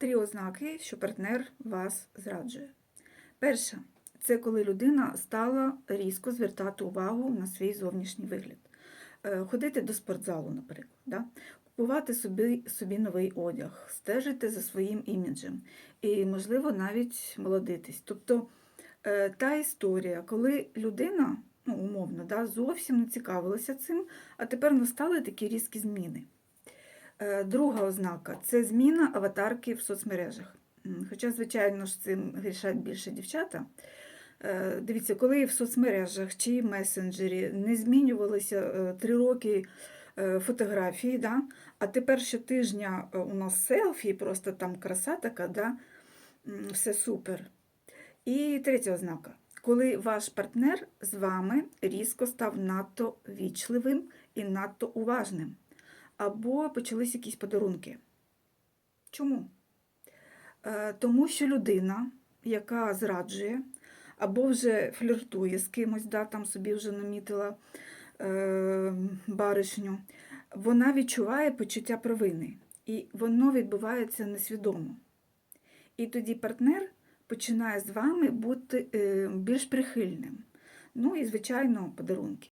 Три ознаки, що партнер вас зраджує. Перша це коли людина стала різко звертати увагу на свій зовнішній вигляд. Е, Ходити до спортзалу, наприклад, да? купувати собі, собі новий одяг, стежити за своїм іміджем і, можливо, навіть молодитись. Тобто е, та історія, коли людина, ну, умовно, да, зовсім не цікавилася цим, а тепер настали такі різкі зміни. Е, Друга ознака це зміна аватарки в соцмережах. Хоча, звичайно ж, цим грішать більше дівчата. Е, Дивіться, коли в соцмережах чи месенджері не змінювалися е, три роки фотографії, да? а тепер щотижня у нас селфі, просто там краса така, да? Все супер. І третя ознака. Коли ваш партнер з вами різко став надто вічливим і надто уважним або почались якісь подарунки. Чому? Е, Тому що людина, яка зраджує, або вже фліртує з кимось, да, там собі вже намітила е, баришню, вона відчуває почуття провини. І воно відбувається несвідомо. І тоді партнер починає з вами бути е, більш прихильним. Ну і, звичайно, подарунки.